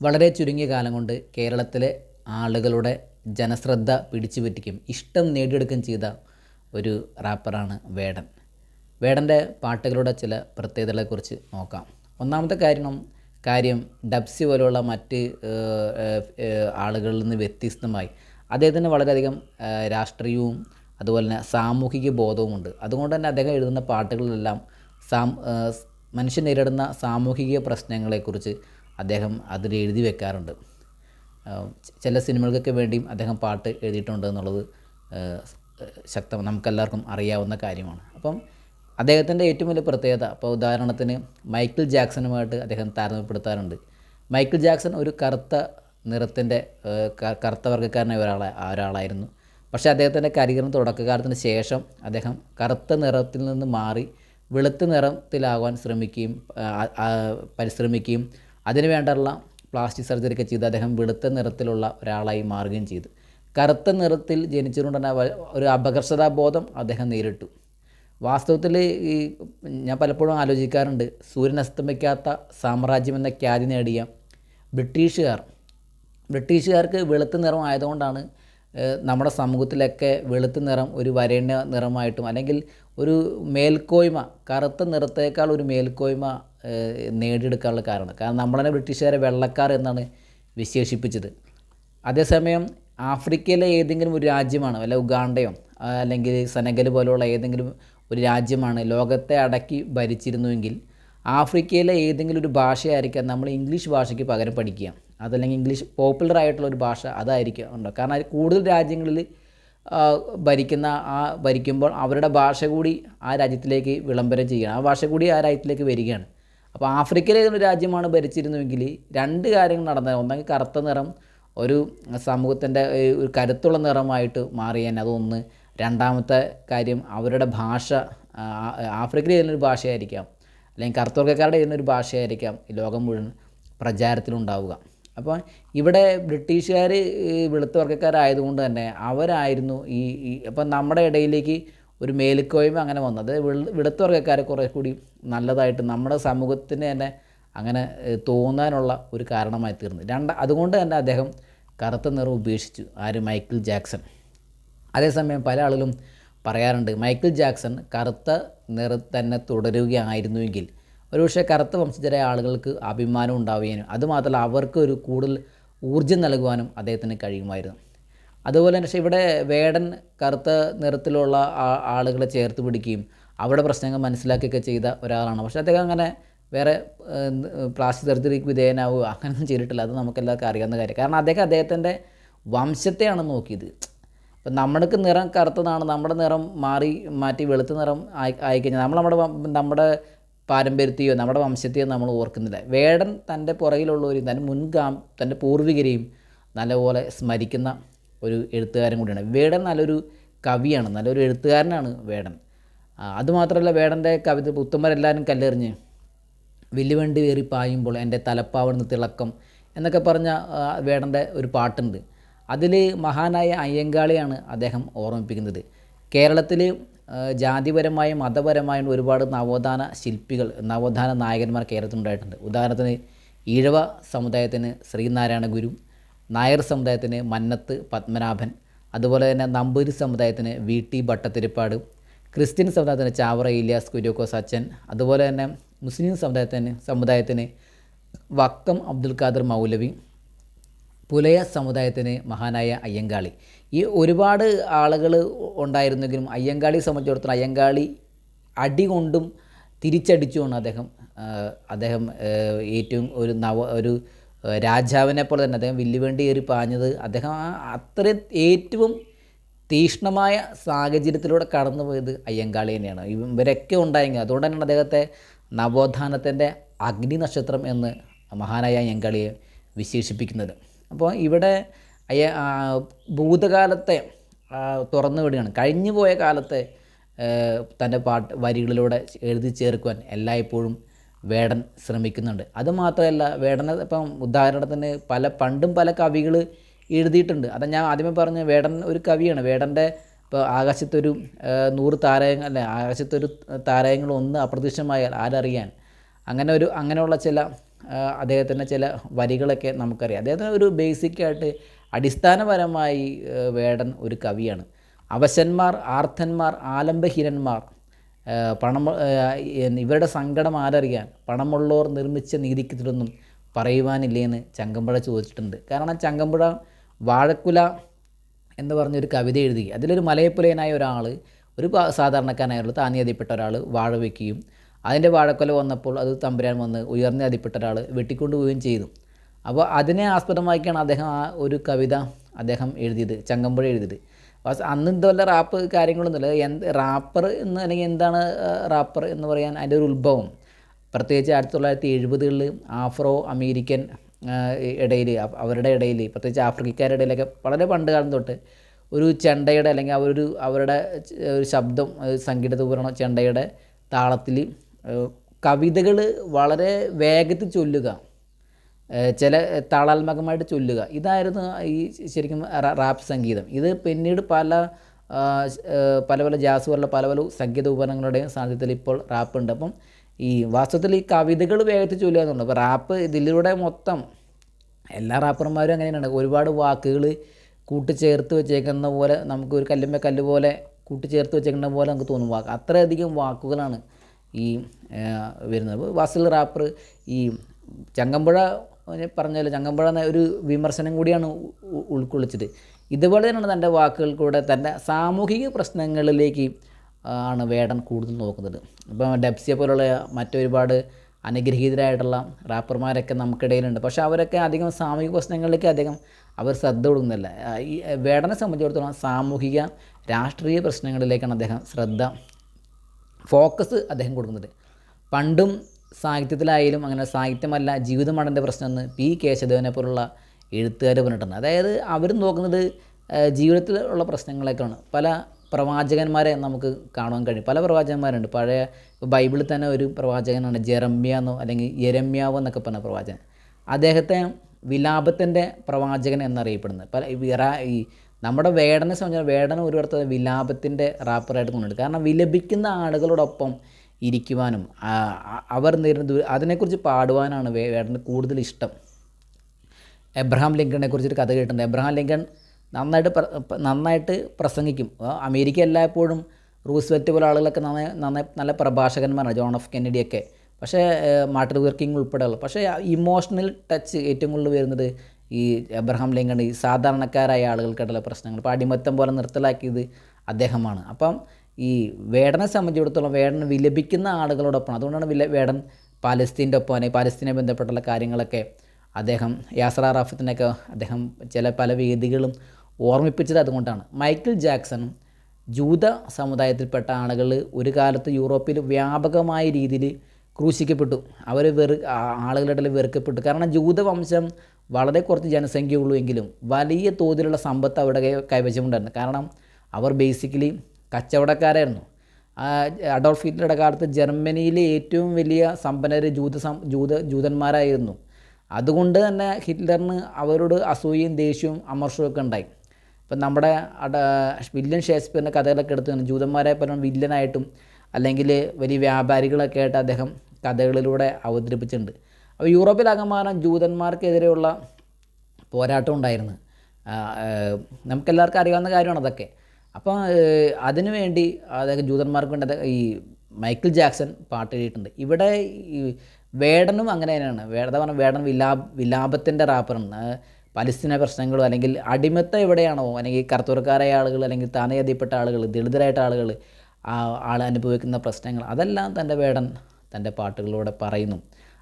വളരെ ചുരുങ്ങിയ കാലം കൊണ്ട് കേരളത്തിലെ ആളുകളുടെ ജനശ്രദ്ധ പിടിച്ചു പറ്റിക്കും ഇഷ്ടം നേടിയെടുക്കുകയും ചെയ്ത ഒരു റാപ്പറാണ് വേടൻ. വേടന്റെ പാട്ടുകളുടെ ചില പ്രത്യേകതകളെക്കുറിച്ച് നോക്കാം. ഒന്നാമത്തെ കാര്യം കാര്യം ഡബ്സി പോലുള്ള മറ്റ് ആളുകളിൽ നിന്ന് വ്യത്യസ്തമായി അദ്ദേഹത്തിന് വളരെയധികം രാഷ്ട്രീയവും അതുപോലെ തന്നെ സാമൂഹിക ബോധവുമുണ്ട് അതുകൊണ്ട് തന്നെ അദ്ദേഹം എഴുതുന്ന പാട്ടുകളിലെല്ലാം സാം മനുഷ്യൻ നേരിടുന്ന സാമൂഹിക പ്രശ്നങ്ങളെക്കുറിച്ച് അദ്ദേഹം അതിൽ എഴുതി വെക്കാറുണ്ട്. ചില സിനിമകൾക്കൊക്കെ വേണ്ടിയും അദ്ദേഹം പാട്ട് എഴുതിയിട്ടുണ്ട് എന്നുള്ളത് ശക്തം നമുക്കെല്ലാവർക്കും അറിയാവുന്ന കാര്യമാണ്. അപ്പം അദ്ദേഹത്തിന്റെ ഏറ്റവും വലിയ പ്രത്യേകത അപ്പോൾ ഉദാഹരണത്തിന് മൈക്കിൾ ജാക്സണുമായിട്ട് അദ്ദേഹം താരതമ്യപ്പെടുത്താറുണ്ട്. മൈക്കിൾ ജാക്സൺ ഒരു കറുത്ത നിറത്തിന്റെ കറുത്ത വർഗക്കാരനായ ഒരാളെ ഒരാളായിരുന്നു. പക്ഷേ അദ്ദേഹത്തിന്റെ കരിയറിന് തുടക്കകാലത്തിന് ശേഷം അദ്ദേഹം കറുത്ത നിറത്തിൽ നിന്ന് മാറി വെളുത്ത നിറത്തിലാകാൻ ശ്രമിക്കുകയും പരിശ്രമിക്കുകയും അതിന് പ്ലാസ്റ്റിക് സർജറി ഒക്കെ ചെയ്ത് അദ്ദേഹം വെളുത്ത നിറത്തിലുള്ള ഒരാളായി മാറുകയും ചെയ്തു. കറുത്ത നിറത്തിൽ ജനിച്ചതുകൊണ്ട് തന്നെ ഒരു അപകർഷതാബോധം അദ്ദേഹം നേരിട്ടു. വാസ്തവത്തിൽ ഈ ഞാൻ പലപ്പോഴും ആലോചിക്കാറുണ്ട് സൂര്യൻ അസ്തമിക്കാത്ത സാമ്രാജ്യം എന്ന ഖ്യാതി നേടിയ ബ്രിട്ടീഷുകാർ ബ്രിട്ടീഷുകാർക്ക് വെളുത്ത നിറം ആയതുകൊണ്ടാണ് നമ്മുടെ സമൂഹത്തിലൊക്കെ വെളുത്ത നിറം ഒരു വരേണ്യ നിറമായിട്ടും അല്ലെങ്കിൽ ഒരു മേൽക്കോയ്മ കറുത്ത നിറത്തേക്കാൾ ഒരു മേൽക്കോയ്മ നേടിയെടുക്കാനുള്ള കാരണം. കാരണം നമ്മളെ ബ്രിട്ടീഷുകാരെ വെള്ളക്കാർ എന്നാണ് വിശേഷിപ്പിച്ചത്. അതേസമയം ആഫ്രിക്കയിലെ ഏതെങ്കിലും ഒരു രാജ്യമാണ് വല്ല ഉഗാണ്ടയോ അല്ലെങ്കിൽ സെനഗൽ പോലെയുള്ള ഏതെങ്കിലും ഒരു രാജ്യമാണ് ലോകത്തെ അടക്കി ഭരിച്ചിരുന്നുവെങ്കിൽ ആഫ്രിക്കയിലെ ഏതെങ്കിലും ഒരു ഭാഷയായിരിക്കാം നമ്മൾ ഇംഗ്ലീഷ് ഭാഷയ്ക്ക് പകരം പഠിക്കുക. അതല്ലെങ്കിൽ ഇംഗ്ലീഷ് പോപ്പുലർ ആയിട്ടുള്ള ഒരു ഭാഷ അതായിരിക്കും. ഉണ്ടോ കാരണം കൂടുതൽ രാജ്യങ്ങളിൽ ഭരിക്കുന്ന ആ ഭരിക്കുമ്പോൾ അവരുടെ ഭാഷ കൂടി ആ രാജ്യത്തിലേക്ക് വിളംബരം ചെയ്യണം ആ ഭാഷ കൂടി ആ രാജ്യത്തിലേക്ക് വരികയാണ്. അപ്പോൾ ആഫ്രിക്കയിലെ ഏതൊരു രാജ്യമാണ് ഭരിച്ചിരുന്നുവെങ്കിൽ രണ്ട് കാര്യങ്ങൾ നടന്നത് ഒന്നെങ്കിൽ കറുത്ത നിറം ഒരു സമൂഹത്തിന്റെ ഒരു കരുത്തുള്ള നിറമായിട്ട് മാറിയാൻ അതൊന്ന്. രണ്ടാമത്തെ കാര്യം അവരുടെ ഭാഷ ആഫ്രിക്കയിൽ ഏതെങ്കിലും ഒരു ഭാഷയായിരിക്കാം. അല്ലെങ്കിൽ കറുത്തവർക്കാരുടെ ഏതെങ്കിലും ഒരു ഭാഷയായിരിക്കാം ലോകം മുഴുവൻ പ്രചാരത്തിലുണ്ടാവുക. അപ്പോൾ ഇവിടെ ബ്രിട്ടീഷുകാർ വെളുത്ത വർഗക്കാരായതുകൊണ്ട് തന്നെ അവരായിരുന്നു ഈ അപ്പം നമ്മുടെ ഇടയിലേക്ക് ഒരു മേലുക്കോയ്മ അങ്ങനെ വന്നത്. വെളു- വെളുത്ത വർഗക്കാരെ കുറേ കൂടി നല്ലതായിട്ട് നമ്മുടെ സമൂഹത്തിന് തന്നെ അങ്ങനെ തോന്നാനുള്ള ഒരു കാരണമായി തീർന്നു. രണ്ട് അതുകൊണ്ട് തന്നെ അദ്ദേഹം കറുത്ത നിറം ഉപേക്ഷിച്ചു. ആര്? Michael Jackson. അതേസമയം പല ആളുകളും പറയാറുണ്ട് മൈക്കിൾ ജാക്സൺ കറുത്ത നിറം തന്നെ തുടരുകയായിരുന്നുവെങ്കിൽ ഒരുപക്ഷെ കറുത്ത വംശജരായ ആളുകൾക്ക് അഭിമാനം ഉണ്ടാവുകയും അതുമാത്രമല്ല അവർക്ക് ഒരു കൂടുതൽ ഊർജം നൽകുവാനും അദ്ദേഹത്തിന് കഴിയുമായിരുന്നു. അതുപോലെ തന്നെ പക്ഷേ ഇവിടെ വേടൻ കറുത്ത നിറത്തിലുള്ള ആളുകളെ ചേർത്ത് പിടിക്കുകയും അവിടെ പ്രശ്നങ്ങൾ മനസ്സിലാക്കുകയൊക്കെ ചെയ്ത ഒരാളാണ്. പക്ഷേ അദ്ദേഹം അങ്ങനെ വേറെ പ്ലാസ്റ്റിക് സർജറിക്ക് വിധേയനാവുക അങ്ങനെയൊന്നും ചെയ്തിട്ടില്ല. അത് നമുക്കെല്ലാവർക്കും അറിയാവുന്ന കാര്യം. കാരണം അദ്ദേഹം അദ്ദേഹത്തിന്റെ വംശത്തെയാണ് നോക്കിയത്. ഇപ്പം നമ്മൾക്ക് നിറം കറുത്തതാണ് നമ്മുടെ നിറം മാറി മാറ്റി വെളുത്ത നിറം ആയി ആയിക്കഴിഞ്ഞാൽ നമ്മൾ നമ്മുടെ നമ്മുടെ പാരമ്പര്യത്തെയോ നമ്മുടെ വംശത്തെയോ നമ്മൾ ഓർക്കുന്നില്ല. വേടൻ തന്റെ പുറകിലുള്ളവരും തന്റെ മുൻഗാം തന്റെ പൂർവികരെയും നല്ലപോലെ സ്മരിക്കുന്ന ഒരു എഴുത്തുകാരൻ കൂടിയാണ്. വേടൻ നല്ലൊരു കവിയാണ് നല്ലൊരു എഴുത്തുകാരനാണ് വേടൻ. അതുമാത്രമല്ല വേടന്റെ കവിത പുത്തന്മാരെല്ലാവരും കല്ലെറിഞ്ഞ് വില്ലുവണ്ടി കയറി പായുമ്പോൾ എന്റെ തലപ്പാവിടുന്ന് തിളക്കം എന്നൊക്കെ പറഞ്ഞ വേടന്റെ ഒരു പാട്ടുണ്ട്. അതിൽ മഹാനായ അയ്യങ്കാളിയാണ് അദ്ദേഹം ഓർമ്മിപ്പിക്കുന്നത്. കേരളത്തിൽ ജാതിപരമായും മതപരമായും ഒരുപാട് നവോത്ഥാന ശില്പികൾ നവോത്ഥാന നായകന്മാർ കേരളത്തിലുണ്ടായിട്ടുണ്ട് ഉദാഹരണത്തിന് ഈഴവ സമുദായത്തിന് ശ്രീനാരായണ ഗുരു നായർ സമുദായത്തിന് മന്നത്ത് പത്മനാഭൻ അതുപോലെ തന്നെ നമ്പൂരി സമുദായത്തിന് വി ടി ഭട്ടത്തിരിപ്പാട് ക്രിസ്ത്യൻ സമുദായത്തിന് ചാവറ ഇലിയാസ് കുര്യോക്കോസ് അച്ഛൻ അതുപോലെ തന്നെ മുസ്ലിം സമുദായത്തിന് സമുദായത്തിന് വക്കം അബ്ദുൽ ഖാദർ മൗലവി പുലയ സമുദായത്തിന് മഹാനായ അയ്യങ്കാളി. ഈ ഒരുപാട് ആളുകൾ ഉണ്ടായിരുന്നെങ്കിലും അയ്യങ്കാളിയെ സംബന്ധിച്ചിടത്തോളം അയ്യങ്കാളി അടി കൊണ്ടും തിരിച്ചടിച്ചുകൊണ്ട് അദ്ദേഹം അദ്ദേഹം ഏറ്റവും ഒരു നവ ഒരു രാജാവിനെ പോലെ തന്നെ അദ്ദേഹം വില്ലുവേണ്ടി കയറി പാഞ്ഞത് അദ്ദേഹം അത്രയും ഏറ്റവും തീഷ്ണമായ സാഹചര്യത്തിലൂടെ കടന്നു പോയത് അയ്യങ്കാളി തന്നെയാണ്. ഇവ- ഇവരൊക്കെ ഉണ്ടായെങ്കിൽ അതുകൊണ്ട് തന്നെയാണ് അദ്ദേഹത്തെ നവോത്ഥാനത്തിന്റെ അഗ്നി നക്ഷത്രം എന്ന് മഹാനായ അയ്യങ്കാളിയെ വിശേഷിപ്പിക്കുന്നത്. അപ്പോൾ ഇവിടെ ഭൂതകാലത്തെ തുറന്നു വിടുകയാണ്. കഴിഞ്ഞു പോയ കാലത്തെ തന്റെ പാട്ട് വരികളിലൂടെ എഴുതി ചേർക്കുവാൻ എല്ലായ്പ്പോഴും വേടൻ ശ്രമിക്കുന്നുണ്ട്. അതുമാത്രമല്ല വേടനെ ഇപ്പം ഉദാഹരണത്തിന് പല പണ്ടും പല കവികൾ എഴുതിയിട്ടുണ്ട്. അത് ഞാൻ ആദ്യമേ പറഞ്ഞ വേടൻ ഒരു കവിയാണ്. വേടന്റെ ഇപ്പോൾ ആകാശത്തൊരു നൂറ് താരകങ്ങൾ അല്ലെ ആകാശത്തൊരു താരകങ്ങൾ അപ്രത്യക്ഷമായാൽ ആരറിയാൻ. അങ്ങനെ ഒരു അങ്ങനെയുള്ള ചില അദ്ദേഹത്തിന്റെ ചില വരികളൊക്കെ നമുക്കറിയാം. അദ്ദേഹത്തിന് ഒരു ബേസിക്കായിട്ട് അടിസ്ഥാനപരമായി വേടൻ ഒരു കവിയാണ്. അവശന്മാർ ആർത്തന്മാർ ആലംബഹീനന്മാർ ആ, പണം ഇവരുടെ സങ്കടം ആരറിയാൻ പണമുള്ളവർ നിർമ്മിച്ച നീതിക്കെതിരൊന്നും പറയുവാനില്ലേന്ന് ചങ്കമ്പുഴ ചോദിച്ചിട്ടുണ്ട്. കാരണം ചങ്കമ്പുഴ വാഴക്കുല എന്ന് പറഞ്ഞൊരു കവിത എഴുതി. അതിലൊരു മലയപ്പുലയനായ ഒരാൾ ഒരു സാധാരണക്കാരനായുള്ള താനിയതിപ്പെട്ട ഒരാൾ വാഴ വയ്ക്കുകയും അതിന്റെ വാഴക്കൊല വന്നപ്പോൾ അത് തമ്പുരാൻ വന്ന് ഉയർന്ന അതിപ്പെട്ട ഒരാൾ വെട്ടിക്കൊണ്ടു പോവുകയും ചെയ്തു. അപ്പോൾ അതിനെ ആസ്പദമാക്കിയാണ് അദ്ദേഹം ആ ഒരു കവിത അദ്ദേഹം എഴുതിയത് ചങ്ങമ്പുഴ എഴുതിയത്. പക്ഷേ അന്ന് ഇതുവല്ല റാപ്പ് കാര്യങ്ങളൊന്നുമില്ല എന്ത് റാപ്പർ എന്ന് അല്ലെങ്കിൽ എന്താണ് റാപ്പർ എന്ന് പറയാൻ അതിന്റെ ഒരു ഉത്ഭവം. പ്രത്യേകിച്ച് ആയിരത്തി തൊള്ളായിരത്തി എഴുപതുകളിൽ ആഫ്രോ അമേരിക്കൻ ഇടയിൽ അവരുടെ ഇടയിൽ പ്രത്യേകിച്ച് ആഫ്രിക്കക്കാരുടെ ഇടയിലൊക്കെ വളരെ പണ്ട് കാലം തൊട്ട് ഒരു ചെണ്ടയുടെ അല്ലെങ്കിൽ അവരൊരു അവരുടെ ഒരു ശബ്ദം ഒരു സംഗീത ഉപകരണം ചെണ്ടയുടെ താളത്തിൽ കവിതകൾ വളരെ വേഗത്തിൽ ചൊല്ലുക. ചില താളാത്മകമായിട്ട് ചൊല്ലുക. ഇതായിരുന്നു ഈ ശരിക്കും റാപ്പ് സംഗീതം. ഇത് പിന്നീട് പല പല പല ജാസ് പോലുള്ള പല പല സംഗീത ഉപകരണങ്ങളുടെയും സാന്നിധ്യത്തിൽ ഇപ്പോൾ റാപ്പ് ഉണ്ട്. അപ്പം ഈ വാസ്തവത്തിൽ ഈ കവിതകൾ വേഗത്തിൽ ചൊല്ലുക എന്നുള്ളത് അപ്പോൾ റാപ്പ് ഇതിലൂടെ മൊത്തം എല്ലാ റാപ്പർമാരും അങ്ങനെയാണ്. ഒരുപാട് വാക്കുകൾ കൂട്ടിച്ചേർത്ത് വെച്ചേക്കുന്ന പോലെ നമുക്ക് ഒരു കല്ലുമ്മ കല്ല് പോലെ കൂട്ടിച്ചേർത്ത് വെച്ചേക്കുന്ന പോലെ നമുക്ക് തോന്നും വാക്ക്. അത്രയധികം വാക്കുകളാണ് ഈ വരുന്നത്. വാസിൽ റാപ്പർ ഈ ചങ്ങമ്പുഴ പോലെ ചങ്ങമ്പുഴ എന്ന ഒരു വിമർശനം കൂടിയാണ് ഉൾക്കൊള്ളിച്ചത്. ഇതുപോലെ തന്നെയാണ് തന്റെ വാക്കുകൾ കൂടെ തന്റെ സാമൂഹിക പ്രശ്നങ്ങളിലേക്ക് ആണ് വേടൻ കൂടുതൽ നോക്കുന്നത്. ഇപ്പം ഡെപ്സിയെ പോലുള്ള മറ്റൊരുപാട് അനുഗ്രഹീതരായിട്ടുള്ള റാപ്പർമാരൊക്കെ നമുക്കിടയിലുണ്ട്. പക്ഷേ അവരൊക്കെ അധികം സാമൂഹിക പ്രശ്നങ്ങളിലേക്ക് അധികം അവർ ശ്രദ്ധ കൊടുക്കുന്നില്ല. ഈ വേടനെ സംബന്ധിച്ചിടത്തോളം സാമൂഹിക രാഷ്ട്രീയ പ്രശ്നങ്ങളിലേക്കാണ് അദ്ദേഹം ശ്രദ്ധ ഫോക്കസ് അദ്ദേഹം കൊടുക്കുന്നത്. പണ്ടും സാഹിത്യത്തിലായാലും അങ്ങനെ സാഹിത്യമല്ല ജീവിതമാണ് എന്റെ പ്രശ്നം എന്ന് പി കേശവദേവനെ പോലുള്ള എഴുത്തുകാർ പറഞ്ഞിട്ടുണ്ട്. അതായത് അവർ നോക്കുന്നത് ജീവിതത്തിലുള്ള പ്രശ്നങ്ങളൊക്കെയാണ് പല പ്രവാചകന്മാരെ നമുക്ക് കാണാൻ കഴിയും. പല പ്രവാചകന്മാരുണ്ട്. പഴയ ബൈബിളിൽ തന്നെ ഒരു പ്രവാചകനാണ് ജെറമ്യ എന്നോ അല്ലെങ്കിൽ യെരമ്യാവോ എന്നൊക്കെ പറഞ്ഞ പ്രവാചകൻ. അദ്ദേഹത്തെ വിലാപത്തിന്റെ പ്രവാചകൻ എന്നറിയപ്പെടുന്നത്. പല ഈ നമ്മുടെ വേടനെ സംബന്ധിച്ച വേടന ഒരു അർത്ഥം വിലാപത്തിന്റെ റാപ്പറായിട്ട് കൊണ്ടുണ്ട് കാരണം വിലപിക്കുന്ന ആളുകളോടൊപ്പം ഇരിക്കുവാനും അവർ നേരിടുന്ന അതിനെക്കുറിച്ച് പാടുവാനാണ് വേടന് കൂടുതൽ ഇഷ്ടം. എബ്രഹാം ലിങ്കണിനെ കുറിച്ചൊരു കഥ കേട്ടിട്ടുണ്ട്. എബ്രഹാം ലിങ്കൺ നന്നായിട്ട് നന്നായിട്ട് പ്രസംഗിക്കും. അമേരിക്ക എല്ലായ്പ്പോഴും റൂസ്വെറ്റ് പോലെ ആളുകളൊക്കെ നന്നായി നന്നായി നല്ല പ്രഭാഷകന്മാരാണ് ജോൺ ഓഫ് കെന്നഡിയൊക്കെ. പക്ഷേ മാട്ടർ ലൂതർ കിങ് ഉൾപ്പെടെയുള്ള പക്ഷേ ഇമോഷണൽ ടച്ച് ഏറ്റവും കൂടുതൽ വരുന്നത് ഈ എബ്രഹാം ലിങ്കൺ ഈ സാധാരണക്കാരായ ആളുകൾക്കായിട്ടുള്ള പ്രശ്നങ്ങൾ. ഇപ്പോൾ അടിമത്തം പോലെ നിർത്തലാക്കിയത് അദ്ദേഹമാണ്. അപ്പം ഈ വേടനെ സംബന്ധിച്ചിടത്തോളം വേടൻ വിലപിക്കുന്ന ആളുകളോടൊപ്പം അതുകൊണ്ടാണ് വില വേടൻ പാലസ്തീന്റെ ഒപ്പം അല്ലെങ്കിൽ പാലസ്തീനെ ബന്ധപ്പെട്ടുള്ള കാര്യങ്ങളൊക്കെ അദ്ദേഹം യാസർ റാഫത്തിനൊക്കെ അദ്ദേഹം ചില പല വേദികളും ഓർമ്മിപ്പിച്ചത് അതുകൊണ്ടാണ്. മൈക്കിൾ ജാക്സണും ജൂത സമുദായത്തിൽപ്പെട്ട ആളുകൾ ഒരു കാലത്ത് യൂറോപ്പിൽ വ്യാപകമായ രീതിയിൽ ക്രൂശിക്കപ്പെട്ടു. അവർ വെറു ആളുകളുടെ വെറുക്കപ്പെട്ടു. കാരണം ജൂതവംശം വളരെ കുറച്ച് ജനസംഖ്യയുള്ളൂ എങ്കിലും വലിയ തോതിലുള്ള സമ്പത്ത് അവിടെ കൈവശമുണ്ടായിരുന്നു. കാരണം അവർ ബേസിക്കലി കച്ചവടക്കാരായിരുന്നു. അഡോൾഫ് ഹിറ്റ്ലറുടെ കാലത്ത് ജർമ്മനിയിലെ ഏറ്റവും വലിയ സമ്പന്നർ ജൂത ജൂത ജൂതന്മാരായിരുന്നു. അതുകൊണ്ട് തന്നെ ഹിറ്റ്ലറിന് അവരോട് അസൂയയും ദേഷ്യവും അമർഷവും ഒക്കെ ഉണ്ടായി. ഇപ്പം നമ്മുടെ വില്യൻ ഷേക്സ്പിയറിന്റെ കഥകളൊക്കെ എടുത്തു ജൂതന്മാരെ പലരും വില്ലനായിട്ടും അല്ലെങ്കിൽ വലിയ വ്യാപാരികളൊക്കെ ആയിട്ട് അദ്ദേഹം കഥകളിലൂടെ അവതരിപ്പിച്ചിട്ടുണ്ട്. അപ്പോൾ യൂറോപ്പിലാകമാനം ജൂതന്മാർക്കെതിരെയുള്ള പോരാട്ടം ഉണ്ടായിരുന്നു. നമുക്കെല്ലാവർക്കും അറിയാവുന്ന കാര്യമാണ് അതൊക്കെ. അപ്പോൾ അതിനുവേണ്ടി അതിനു വേണ്ടി അതായത് ജൂതന്മാർക്ക് വേണ്ടി ഈ മൈക്കിൾ ജാക്സൺ പാട്ട് എഴുതിയിട്ടുണ്ട്. ഇവിടെ ഈ വേടനും അങ്ങനെ തന്നെയാണ് വേട പറഞ്ഞാൽ വേടൻ വിലാ വിലാപത്തിന്റെ റാപ്പറാണ് പലസ്തീന പ്രശ്നങ്ങളോ അല്ലെങ്കിൽ അടിമത്തം എവിടെയാണോ അല്ലെങ്കിൽ കറുത്തൂർക്കാരായ ആളുകൾ അല്ലെങ്കിൽ താനയതിപ്പെട്ട ആളുകൾ ദളിതരായിട്ട് ആളുകൾ ആൾ അനുഭവിക്കുന്ന പ്രശ്നങ്ങൾ അതെല്ലാം തന്റെ വേടൻ തന്റെ പാട്ടുകളിലൂടെ പറയുന്നു.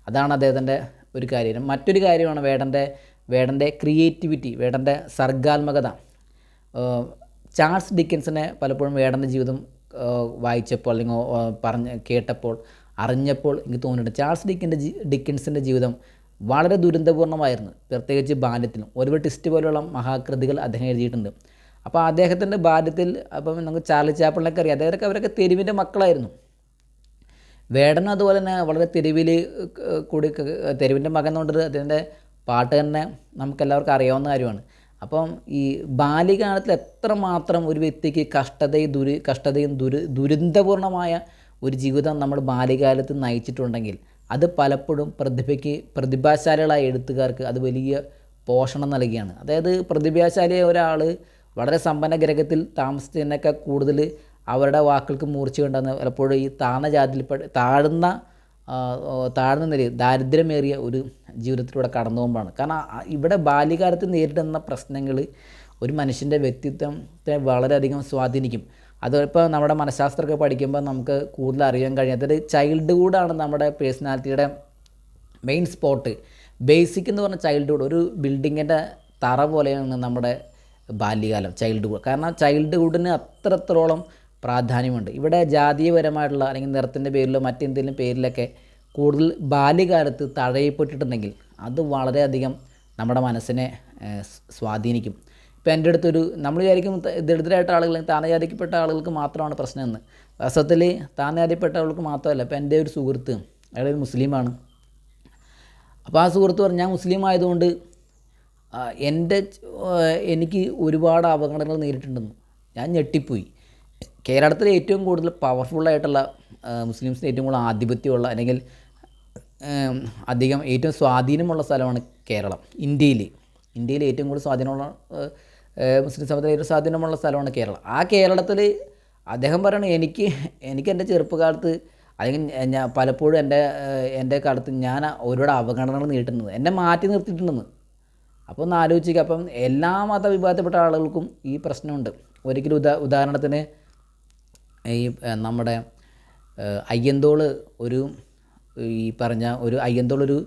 അതാണ് അദ്ദേഹത്തിന്റെ ഒരു കാര്യം. മറ്റൊരു കാര്യമാണ് വേടന്റെ വേടന്റെ ക്രിയേറ്റിവിറ്റി വേടന്റെ സർഗാത്മകത. ചാൾസ് ഡിക്കൻസിനെ പലപ്പോഴും വേടന്റെ ജീവിതം വായിച്ചപ്പോൾ അല്ലെങ്കിൽ പറഞ്ഞ് കേട്ടപ്പോൾ അറിഞ്ഞപ്പോൾ എനിക്ക് തോന്നിയിട്ടുണ്ട്. ചാൾസ് ഡിക്കിന്റെ ഡിക്കൻസിന്റെ ജീവിതം വളരെ ദുരന്തപൂർണമായിരുന്നു പ്രത്യേകിച്ച് ബാല്യത്തിലും. ഒരുപാട് ടിസ്റ്റ് പോലെയുള്ള മഹാകൃതികൾ അദ്ദേഹം എഴുതിയിട്ടുണ്ട്. അപ്പോൾ അദ്ദേഹത്തിന്റെ ബാല്യത്തിൽ അപ്പം നമുക്ക് ചാർലി ചാപ്പിളിനൊക്കെ അറിയാം. അദ്ദേഹമൊക്കെ അവരൊക്കെ തെരുവിന്റെ മക്കളായിരുന്നു. വേടൻ അതുപോലെ തന്നെ വളരെ തെരുവിൽ കൂടി തെരുവിന്റെ മകൻ എന്നുള്ളത് അതിന്റെ പാട്ട് തന്നെ നമുക്കെല്ലാവർക്കും അറിയാവുന്ന കാര്യമാണ്. അപ്പം ഈ ബാല്യകാലത്തിൽ എത്രമാത്രം ഒരു വ്യക്തിക്ക് കഷ്ടതയും ദുരി കഷ്ടതയും ദുരി ദുരന്തപൂർണമായ ഒരു ജീവിതം നമ്മൾ ബാല്യകാലത്ത് നയിച്ചിട്ടുണ്ടെങ്കിൽ അത് പലപ്പോഴും പ്രതിഭയ്ക്ക് പ്രതിഭാശാലികളായ എഴുത്തുകാർക്ക് അത് വലിയ പോഷണം നൽകുകയാണ്. അതായത് പ്രതിഭാശാലിയായ ഒരാൾ വളരെ സമ്പന്ന ഗ്രഹത്തിൽ താമസിച്ചതിനൊക്കെ കൂടുതൽ അവരുടെ വാക്കുകൾക്ക് മൂർച്ച കണ്ടെന്ന് പലപ്പോഴും ഈ താഴ്ന്ന ജാതിയിൽപ്പെട്ട താഴ്ന്ന താഴ്ന്ന നിലയിൽ ദാരിദ്ര്യമേറിയ ഒരു ജീവിതത്തിലൂടെ കടന്നു പോകുമ്പോഴാണ്. കാരണം ഇവിടെ ബാല്യകാലത്ത് നേരിടുന്ന പ്രശ്നങ്ങൾ ഒരു മനുഷ്യന്റെ വ്യക്തിത്വത്തെ വളരെയധികം സ്വാധീനിക്കും. അതോടൊപ്പം നമ്മുടെ മനഃശാസ്ത്രമൊക്കെ പഠിക്കുമ്പോൾ നമുക്ക് കൂടുതൽ അറിയാൻ കഴിയാത്തത് ചൈൽഡ്ഹുഡാണ് നമ്മുടെ പേഴ്സണാലിറ്റിയുടെ മെയിൻ സ്പോട്ട് ബേസിക് എന്ന് പറഞ്ഞ ചൈൽഡ്ഹുഡ് ഒരു ബിൽഡിങ്ങിന്റെ തറ പോലെയാണ് നമ്മുടെ ബാല്യകാലം ചൈൽഡ്ഹുഡ് കാരണം ചൈൽഡ്ഹുഡിന് അത്രത്തോളം പ്രാധാന്യമുണ്ട്. ഇവിടെ ജാതീയപരമായിട്ടുള്ള അല്ലെങ്കിൽ നിറത്തിന്റെ പേരിലോ മറ്റെന്തെങ്കിലും പേരിലൊക്കെ കൂടുതൽ ബാല്യകാലത്ത് തഴയപ്പെട്ടിട്ടുണ്ടെങ്കിൽ അത് വളരെയധികം നമ്മുടെ മനസ്സിനെ സ്വാധീനിക്കും. ഇപ്പോൾ എന്റെ അടുത്തൊരു നമ്മൾ വിചാരിക്കും ദരിദ്രമായിട്ട ആളുകൾ താനജാതിക്കപ്പെട്ട ആളുകൾക്ക് മാത്രമാണ് പ്രശ്നമെന്ന്. വാസ്തവത്തിൽ താനജാതിപ്പെട്ട ആളുകൾക്ക് മാത്രമല്ല ഇപ്പോൾ എന്റെ ഒരു സുഹൃത്ത് അയാൾ ഒരു മുസ്ലിമാണ്. അപ്പോൾ ആ സുഹൃത്ത് പറഞ്ഞു ഞാൻ മുസ്ലിം ആയതുകൊണ്ട് എന്റെ എനിക്ക് ഒരുപാട് അപകടങ്ങൾ നേരിട്ടുണ്ടെന്ന് ഞാൻ ഞെട്ടിപ്പോയി. കേരളത്തിലെ ഏറ്റവും കൂടുതൽ പവർഫുള്ളായിട്ടുള്ള മുസ്ലിംസിന് ഏറ്റവും കൂടുതൽ ആധിപത്യമുള്ള അല്ലെങ്കിൽ അധികം ഏറ്റവും സ്വാധീനമുള്ള സ്ഥലമാണ് കേരളം ഇന്ത്യയിൽ ഇന്ത്യയിൽ ഏറ്റവും കൂടുതൽ സ്വാധീനമുള്ള മുസ്ലിം സമൂഹത്തിൽ ഏറ്റവും സ്വാധീനമുള്ള സ്ഥലമാണ് കേരളം. ആ കേരളത്തിൽ അദ്ദേഹം പറയണ എനിക്ക് എനിക്ക് എന്റെ ചെറുപ്പകാലത്ത് അല്ലെങ്കിൽ ഞാൻ പലപ്പോഴും എന്റെ എന്റെ കാലത്ത് ഞാൻ ഒരുപാട് അവഗണനകൾ നേരിട്ടുന്നത് എന്നെ മാറ്റി നിർത്തിയിട്ടുണ്ടെന്ന്. അപ്പോൾ ഒന്ന് ആലോചിക്കുക അപ്പം എല്ലാ മതവിഭാഗത്തിൽപ്പെട്ട ആളുകൾക്കും ഈ പ്രശ്നമുണ്ട്. ഒരിക്കലും ഉദാ ഉദാഹരണത്തിന് ഈ നമ്മുടെ അയ്യന്തോൾ ഒരു ഈ പറഞ്ഞ ഒരു അയ്യന്തോളൊരു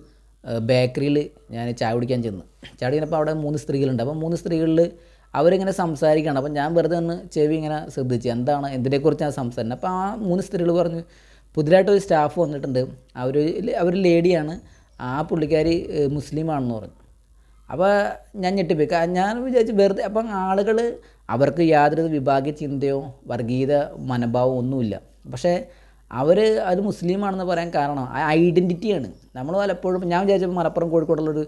ബേക്കറിയിൽ ഞാൻ ചായ കുടിക്കാൻ ചെന്ന്. ചായ കുടിക്കുന്നപ്പോൾ അവിടെ മൂന്ന് സ്ത്രീകളുണ്ട്. അപ്പോൾ മൂന്ന് സ്ത്രീകളിൽ അവരിങ്ങനെ സംസാരിക്കുകയാണ്. അപ്പോൾ ഞാൻ വെറുതെ ഒന്ന് ചെവി ഇങ്ങനെ ശ്രദ്ധിച്ചു. എന്താണ് എന്തിനെക്കുറിച്ച് ഞാൻ സംസാരിക്കുന്നത് അപ്പോൾ ആ മൂന്ന് സ്ത്രീകൾ പറഞ്ഞു പുതിയതായിട്ടൊരു സ്റ്റാഫ് വന്നിട്ടുണ്ട്. അവർ അവർ ലേഡിയാണ്. ആ പുള്ളിക്കാരി മുസ്ലിമാണെന്ന് പറഞ്ഞു. അപ്പോൾ ഞാൻ ഞെട്ടിപ്പോയി. ഞാൻ വിചാരിച്ചു വെറുതെ അപ്പം ആളുകൾ അവർക്ക് യാതൊരു വിഭാഗീയ ചിന്തയോ വർഗീയത മനോഭാവം ഒന്നുമില്ല. പക്ഷേ അവർ അത് മുസ്ലിമാണെന്ന് പറയാൻ കാരണം ആ ഐഡന്റിറ്റിയാണ് നമ്മൾ പലപ്പോഴും ഞാൻ വിചാരിച്ചപ്പോൾ മലപ്പുറം കോഴിക്കോടുള്ളൊരു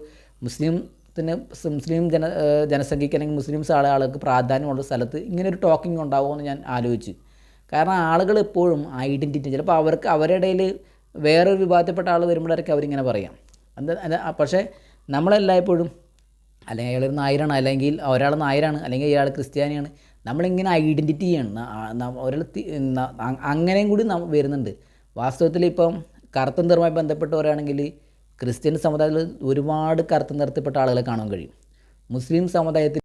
പിന്നെ മുസ്ലിം ജന ജനസംഖ്യയ്ക്ക് അല്ലെങ്കിൽ മുസ്ലിംസ് ആളെ ആൾക്ക് പ്രാധാന്യമുള്ള സ്ഥലത്ത് ഇങ്ങനെ ഒരു ടോക്കിംഗ് ഉണ്ടാവുമെന്ന് ഞാൻ ആലോചിച്ചു. കാരണം ആളുകൾ എപ്പോഴും ഐഡന്റിറ്റി ചിലപ്പോൾ അവർക്ക് അവരുടെ ഇടയിൽ വേറൊരു വിഭാഗത്തിൽപ്പെട്ട ആൾ വരുമ്പോഴായിരിക്കും അവരിങ്ങനെ പറയാം. എന്താ പക്ഷേ നമ്മളെല്ലായ്പ്പോഴും അല്ലെങ്കിൽ അയാളൊരു നായരാണ് അല്ലെങ്കിൽ ഒരാൾ നായരാണ് അല്ലെങ്കിൽ ഇയാൾ ക്രിസ്ത്യാനിയാണ്. നമ്മളിങ്ങനെ ഐഡന്റിറ്റി ചെയ്യണം. ന- ആ- ന- ഒരാൾ അങ്ങനെയും കൂടി വരുന്നുണ്ട്. വാസ്തവത്തിൽ ഇപ്പം കറുത്ത നിറവുമായി ബന്ധപ്പെട്ടവരാണെങ്കിൽ ക്രിസ്ത്യൻ സമുദായത്തിൽ ഒരുപാട് കറുത്ത നിറത്തിൽപ്പെട്ട ആളുകളെ കാണാൻ കഴിയും. മുസ്ലിം സമുദായത്തിൽ